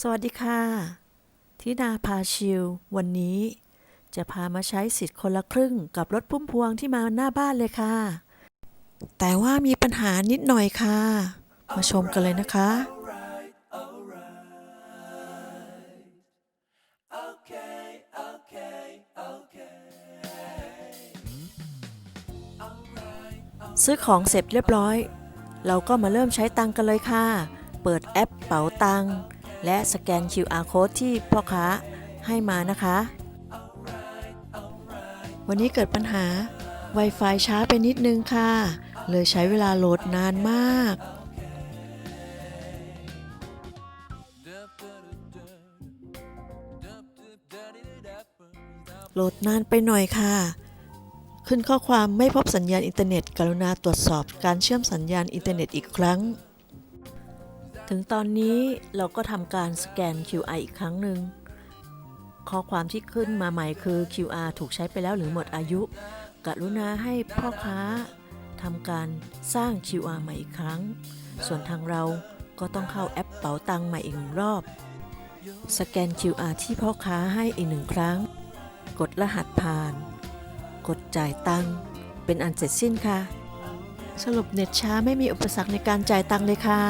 สวัสดีค่ะทิดาพาชิล วันนี้ จะพามาใช้สิทธิ์คนละครึ่งกับรถพุ่มพวงที่มาหน้าบ้านเลยค่ะ แต่ว่ามีปัญหานิดหน่อยค่ะ มาชมกันเลยนะคะ ซื้อของเสร็จเรียบร้อย เราก็มาเริ่มใช้ตังกันเลยค่ะ เปิดแอปเป๋าตังค์ และสแกน QR code ที่พ่อค้าให้มานะคะ วันนี้เกิดปัญหา Wi-Fi ช้าไปนิดนึงค่ะ เลยใช้เวลาโหลดนานมาก โหลดนานไปหน่อยค่ะ ขึ้นข้อความไม่พบสัญญาณอินเทอร์เน็ต กรุณาตรวจสอบการเชื่อมสัญญาณอินเทอร์เน็ตอีกครั้ง ถึงตอนนี้เราก็ทำการสแกน QR อีกครั้งหนึ่ง ข้อความที่ขึ้นมาใหม่คือ QR ถูกใช้ไปแล้วหรือหมดอายุ กรุณาให้พ่อค้าทำการสร้าง QR ใหม่อีกครั้ง ส่วนทางเราก็ต้องเข้าแอปเป๋าตังค์ใหม่อีกรอบ สแกน QR ที่พ่อค้าให้อีกหนึ่งครั้ง กดรหัสผ่าน กดจ่ายตังค์เป็นอันเสร็จสิ้นค่ะ สรุปเน็ตช้าไม่มีอุปสรรคในการจ่ายตังค์เลยค่ะ